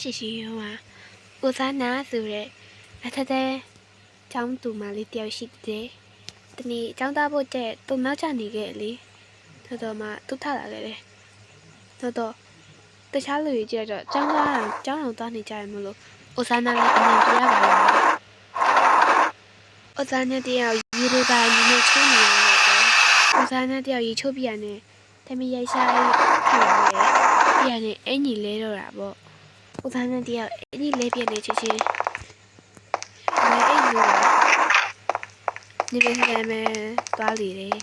ရှိရှိဟိုမှာဦးစားနာဆိုတဲ့အထက်တဲ့ចောင်းသူမလေးတယောက်ရှိတယ်။တနေ့ចောင်းသားဖို့တဲ့သူနောက်ကျနေခဲ့လေ။တော်တော်မှသူထလာခဲ့တယ်။တော်တော်တခြားလူတွေကြည့်တော့ចောင်းသားကចောင်းအောင်သွားနေကြရမလို့ဦးစားနာလည်းအမြင်ပြရပါလား။ဦးစားနာတယောက်ရေတွေပါနေနေချိုးနေရတယ်။ဦးစားနာတယောက်ရေချိုးပြရနဲ့တမီရိုက်ရှားရေးထလာတယ်။ပြရနဲ့အင်ကြီးလဲတော့တာပေါ့။ ဦးသားနဲ့တယောက်အဲ့ဒီလေးပြည့်နေချစ်ချင်းမဲအိမ်လို့နေမစမ်းမဲသွားလေတယ်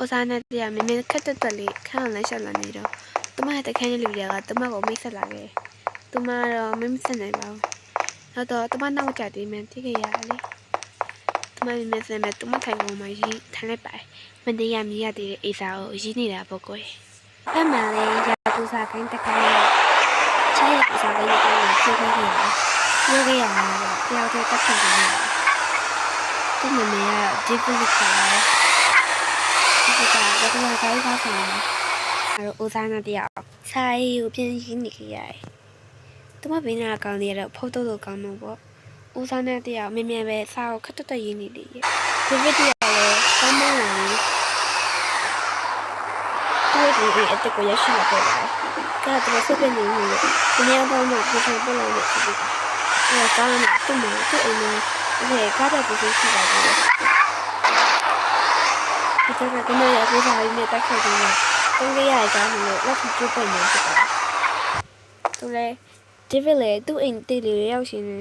ဦးသားနဲ့တယောက်မင်းမင်းခက်တက်တက်လေးခန်းအောင်လိုက်ရှောက်လာနေတော့သူမရဲ့တခန်းရဲ့လူတွေကသူမကိုမိတ်ဆက်လာခဲ့သူမတော့မင်းမဆက်နိုင်ပါဘူးနောက်တော့သူမနောက်ကြတယ်မင်းတိခဲ့ရတယ်လေသူမမင်းမဆက်မဲသူမထိုင်ကုန်မှရီထိုင်လိုက်ပါမင်းတရားမြည်ရတဲ့အိစာကိုရီးနေတာပေါ့ကွယ်အမှန်လေ ရာကူစာကိုင်းတကိုင်းချားရကူစာကိုင်းတကိုင်းကိုဖြိုးခဲ့ရတယ်။ပြောခဲ့ရမှာတော့တယောက်တည်းတက်ခံနေရတယ်။သူ့မမေကဒီဖူးခေါ်တယ်။ဒီကတော့ဘာကိုင်းပါဆောင်လဲ။အဲတော့ဦးစားနဲ့တယောက်စာရေးကိုပြင်ရင်းနေခဲ့ရတယ်။သူမဘင်းနာကောင်းနေတော့ဖုတ်တော့လို့ကောင်းတော့ပေါ့။ဦးစားနဲ့တယောက်မြင်မြင်ပဲစာကိုခက်တက်တက်ရင်းနေလေ။ဒီဗီဒီယိုလည်းကောင်းမလာဘူး။ သူ့ရဲ့ဒီအတက်ကိုရရှိလာခဲ့ပါတယ်။ဒါကတော့ဆက်ပြနေလို့ဒီနေ့တော့မှပြန်ပြန်ပြလာလို့ဖြစ်တယ်။အဲဒါကလည်းသူ့မှာသူ့အိမ်မှာဒီကားတဲ့ပစ္စည်းရှိပါတယ်။ဒီကကနေ့ရကူစားရင်းနဲ့တက်ခဲ့တယ်။တုံးလေးရအကြောင်းလို့လက်ထပ်ပြတ်နေဖြစ်ပါတယ်။သူလည်းဒီဗီလေသူ့အိမ်တေးလေးရောက်ရှင်နေ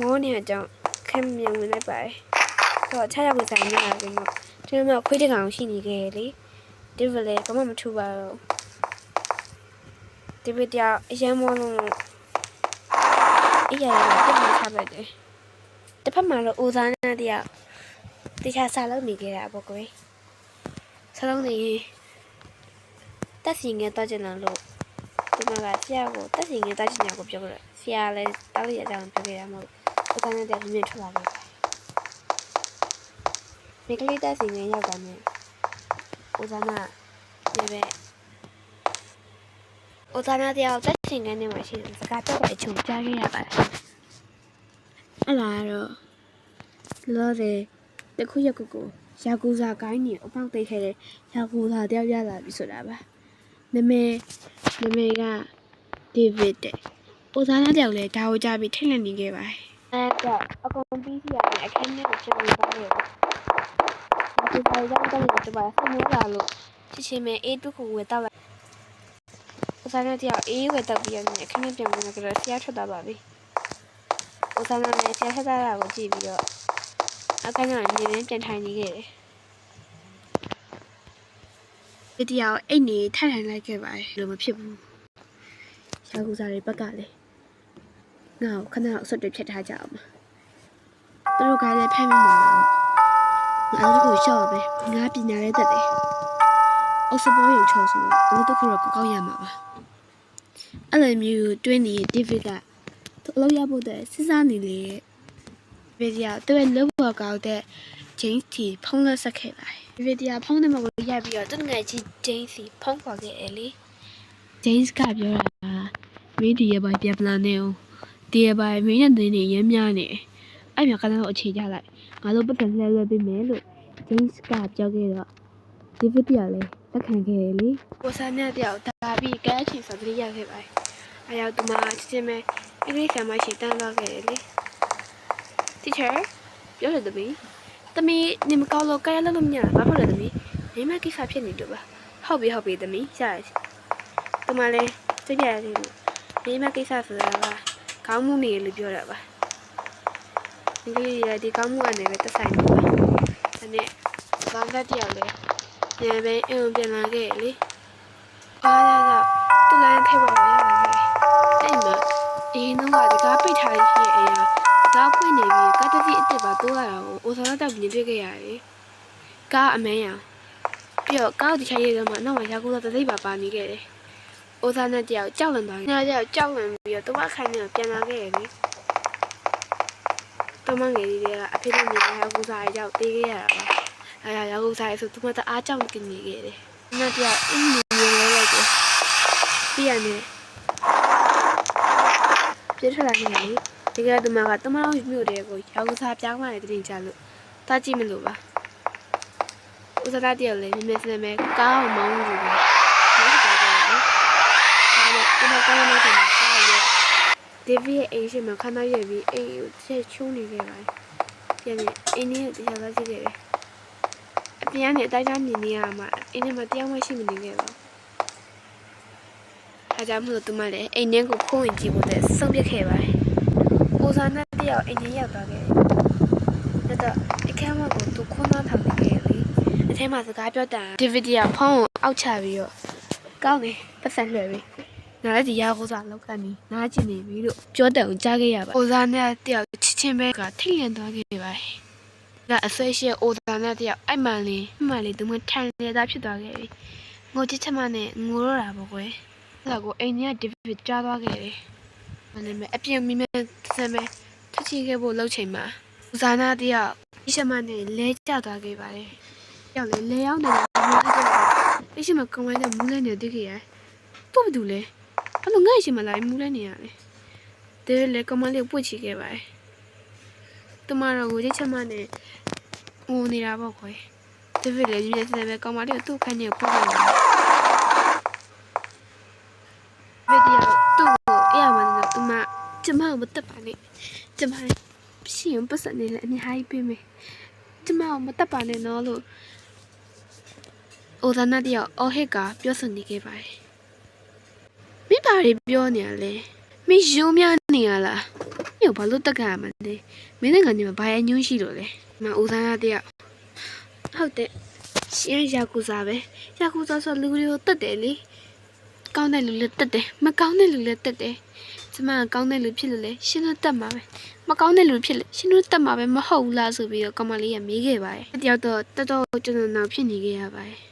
မောနေအကြောင်းခံမြင်ဝင်လိုက်ပါတယ်။တော့ချရကူစားနေရတယ်ကတော့ဒီမှာခွေးတကောင်ရှိနေခဲ့လေ။ ဒီဗလေဘာမှမထူပါတော့ဒီဗီဒီယိုအရင်မောလုံးလို့အရာရပြတ်နေချလိုက်တယ်တစ်ဖက်မှာတော့အိုဇာနဲ့တယောက်တခြားစားလို့နေခဲ့တာပေါ့ကွယ်စားလုံးနေတက်စီငယ်တော့ကျင်လာလို့ဒီမှာကဆရာကိုတက်စီငယ်တော့ကျင်ညာကိုပြောလို့ဆရာလည်းတောက်ရကြအောင်ပြောခဲ့ရမလို့အိုဇာနဲ့တယောက်မြင်ထွက်လာခဲ့မိကလေးတက်စီငယ်ရောက်တာနဲ့ ဦးဇာနာဒီပဲဦးဇာနာတယောက်တက်ရှင်ကနေမှရှိတယ်စကားတော့ပဲချုံကြားခဲ့ရပါတယ်အဲ့လာတော့လောတယ်တခုရက်ခုကိုယာကူဇာကိုင်းနေအပေါက်သိခဲ့တဲ့ယာကူဇာတယောက်ရလာပြီဆိုတာပါနမေနမေကဒေးဗစ်တဲ့ဦးဇာနာတယောက်လည်းဒါကိုကြားပြီးထိတ်လန့်နေခဲ့ပါတယ်အဲ့တော့အကုန်ပြီးစီရတယ်အခင်းထဲကိုချက်ပြီးသွားတယ် ဒီပါရောက်တော့ဒီပါဆက်နေလာလို့ချစ်ချင်းမဲအေးတုခုဝယ်တော့ဥစားနဲ့တယောက်အေးဝယ်တော့ပြီးရနေအခင်းနဲ့ပြန်ဝင်လာကြတော့ဆရာထွက်သွားပါပြီဥစားနဲ့ဆရာထွက်သွားတာကိုကြည့်ပြီးတော့အခန်းကနေနေပြန်ထိုင်နေခဲ့တယ်ဒီတယောက်အိတ်နေထိုင်ထိုင်လိုက်ခဲ့ပါတယ်လို့မဖြစ်ဘူးရှာကူစားတွေဘက်ကလည်းငါ့ကိုခဏအဆွတ်တွေဖြတ်ထားကြအောင်သူတို့ကလည်းဖမ်းမိမှာ ငါတို့ကိုရှော့ပဲငါပညာလေးတက်တယ်အောက်စပေါ်ရုံချောဆိုတော့အလုပ်တစ်ခုတော့ကောက်ရမှာပါအဲ့လိုမျိုးတွင်းနေတဲ့ David ကသူအလုပ်ရဖို့တဲ့စဉ်းစားနေလေဗီဒီယိုသူ့ရဲ့လုပ်ပေါ်ကောက်တဲ့ James T ဖုန်းလက်ဆက်ခဲ့ပါတယ်ဗီဒီယိုဖုန်းနံပါတ်ကိုရိုက်ပြီးတော့သူငယ်ချင်း James T ဖုန်းခေါ်ခဲ့တယ်လေ James ကပြောတာမင်းဒီရဲ့ဘာပြန်ပလာနေအောင်ဒီရဲ့ဘာမင်းနဲ့တင်းနေရမ်းများနေအဲ့မြကတော့အခြေကြလိုက် ငါတို့ပတ်သက်လဲလဲပေးမယ်လို့ James ကပြောခဲ့တော့ David ကလည်းလက်ခံခဲ့တယ်လေကိုစားနဲ့တယောက်ဒါပြီးကဲအချိန်ဆိုတတိရခဲ့ပါတယ်အဲရောက်ဒီမှာချင်းချင်းပဲအင်္ဂလိပ်ဆရာမရှိတန်းတော့ခဲ့တယ်လေ Teacher ပြောတယ်သမီးသမီးနေမကောက်လို့ကဲလို့လို့မရဘာဖြစ်လဲသမီးနေမကိစ္စဖြစ်နေတော့ပါဟုတ်ပြီဟုတ်ပြီသမီးရရဒီမှာလဲသိကြရတယ်လို့နေမကိစ္စဆိုတာကခေါင်းမှုနေလို့ပြောတာပါ အင်္ဂလိပ်ရဒီခေါင်းမှုအနေနဲ့သက်ဆိုင်နေပါဒါနဲ့ဘာသာတယောက်လဲပြန်ပဲအင်းပြန်လာခဲ့လေအားရကတူလိုင်းခေပေါ်ရရခဲ့အဲ့မှာအင်းတော့ကဒီကားပိတ်ထားရရှိတဲ့အရာကားဖွင့်နေပြီးကားတစ်စီးအစ်စ်ပါတိုးလာတာကိုအိုဆောင်တော့ပြင်တွေ့ခဲ့ရတယ်ကားအမန်းရပြီးတော့ကားဒီချရဲကမှနောက်မှာရာကူတော့တသိပ်ပါပါနေခဲ့တယ်အိုဆောင်နဲ့တယောက်ကြောက်လန့်သွားတယ်။ညကြောက်ကြောက်လန့်ပြီးတော့တော့ခိုင်းနေပြန်လာခဲ့ရလေ။ တမငယ်လေးတွေကအဖေတို့မြင်ရာကူစားရဲ့ကြောက်တေးခဲ့ရတာပါ။အဲဒါရောက်စားရဆိုသူမတအားကြောင့်กินနေခဲ့တယ်။နောက်တယောက်အင်းမြင်လဲလိုက်တယ်ပြီးရတယ်ပြစ်ထွက်လာခဲ့တယ်လေတကယ်သူမကတမတော်မြို့တဲ့ကိုရောက်ကစားပြောင်းလာတဲ့တင်ကြလို့တားကြည့်မလို့ပါဥစားတတယောက်လည်းမြင်မြင်စနေမဲ့ကားအောင်မောင်းလို့ပဲဟုတ်တယ်ကွာဒါနဲ့ဒီမှာကောင်းနေတယ်မှာကားရဲ့ ဒေဗီရဲ့အိမ်ရှိမှာခဏရွက်ပြီးအိမ်ကိုချက်ချုံးနေခဲ့ပါတယ်ပြန်နေအိမ်ကြီးကိုတရားသားကြည့်ခဲ့တယ်အပြင်ကနေအတိုင်းသားမြင်နေရမှာအိမ်ထဲမှာတရားမရှိမနေခဲ့ပါဘူးအားကြောင့်မလို့သူမလည်းအိမ်ထဲကိုခိုးဝင်ကြည့်ဖို့တဲ့ဆုံးဖြတ်ခဲ့ပါတယ်။အိုဇာနဲ့တယောက်အိမ်ထဲရောက်သွားခဲ့တယ်။ဒါတော့အခန်းမကိုသူခွန်းသားထောင်နေခဲ့လေ။အထဲမှာစကားပြောတာဒီဗီဒီယိုဖုန်းကိုအောက်ချပြီးတော့ကောင်းတယ်ပတ်စံလွှဲပြီး ငါလည်းဒီရောက်စားလောက်ကနေနားကျင်နေပြီလို့ပြောတယ်ကိုကြားခဲ့ရပါအိုဇာနဲ့တယောက်ချစ်ချင်းပဲကထိတ်လန့်သွားခဲ့ပါတယ်။ဒါအဆွေရှိအိုဇာနဲ့တယောက်အိုက်မှန်လေးမှန်လေးသူမထန်လေသားဖြစ်သွားခဲ့ပြီ။ငိုချစ်ချမနဲ့ငိုတော့တာပေါ့ကွယ်။အဲ့ဒါကိုအိမ်ကြီးကဒီဗစ်ကြားသွားခဲ့တယ်။မနေ့မဲ့အပြင်မိမဲဆမ်းမဲထချီခဲ့ဖို့လှုပ်ချိန်မှာဦးဇာနာတယောက်အရှမနဲ့လဲကျသွားခဲ့ပါတယ်။ရောက်လေလဲရောက်နေတာမူးခဲ့တယ်။အရှမကုံလိုက်တဲ့မူးလဲနေတိခဲ့ရ။တော့ဘာလို့လဲ။ အဲ့လိုငါ့အရှမလာမူးလဲနေရလေ။တဲလေကမလေးပွတ်ချီခဲ့ပါတယ်။တမတော်ကိုချစ်ချမနဲ့ငိုနေတာပေါ့ခွယ်။ဒီဗစ်လည်းမြင်နေတယ်ပဲကောင်မလေးကိုသူ့ခန်းထဲပို့ခဲ့တယ်ဗီဒီယိုသူ့ကိုအရာမှန်တယ်သူမကျမကိုမတက်ပါနဲ့ကျမရှိရင်ပတ်စံနေလဲအများကြီးပေးမယ်ကျမကိုမတက်ပါနဲ့နော်လို့အိုဇာနာတယောက်အော်ဟစ်ကပြောဆိုနေခဲ့ပါတယ် မိပါရီပြောနေရလဲမိယုံများနေရလားညဘာလို့တက်ကရမှန်းလဲမင်းနိုင်ငံမှာဘာရညွှန်းရှိလို့လဲမအိုဇာနာတယောက်ဟုတ်တယ်ရှင်ရာကူစားပဲရာကူစားဆိုလူတွေကိုတတ်တယ်လေကောင်းတဲ့လူလည်းတက်တယ်မကောင်းတဲ့လူလည်းတက်တယ်ကျမကကောင်းတဲ့လူဖြစ်လို့လေရှင်းလို့တက်မှာပဲမကောင်းတဲ့လူဖြစ်လို့ရှင်းလို့တက်မှာပဲမဟုတ်ဘူးလားဆိုပြီးတော့ကောင်မလေးကမေးခဲ့ပါတယ်တယောက်တော့တော်တော်ကျွန်တော်နောက်ဖြစ်နေခဲ့ရပါတယ်